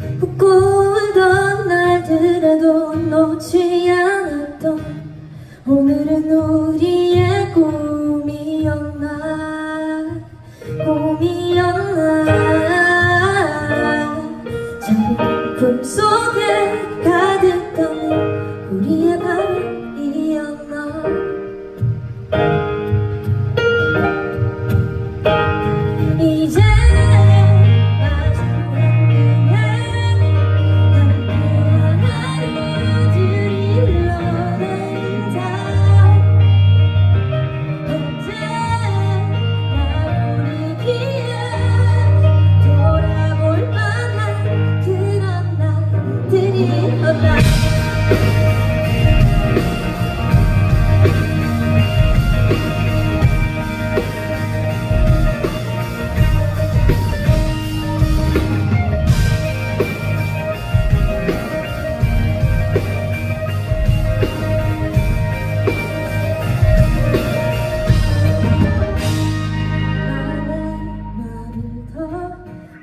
웃고 울던 날들에도 놓지 않았던 오늘은 우리의 꿈이었나? 꿈이었나? 작은 꿈속에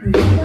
Yeah.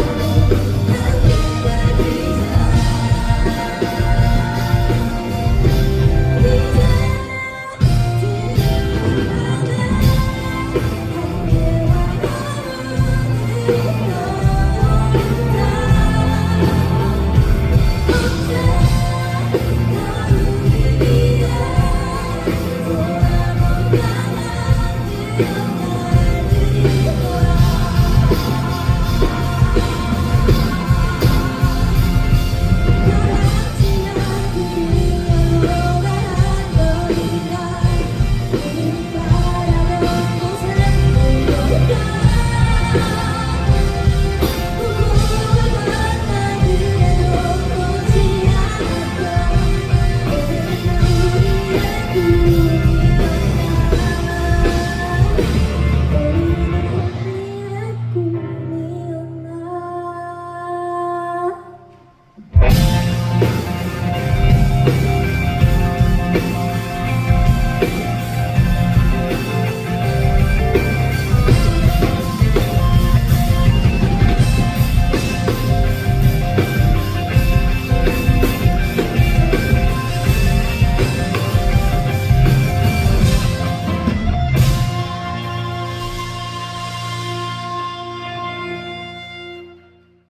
Yeah.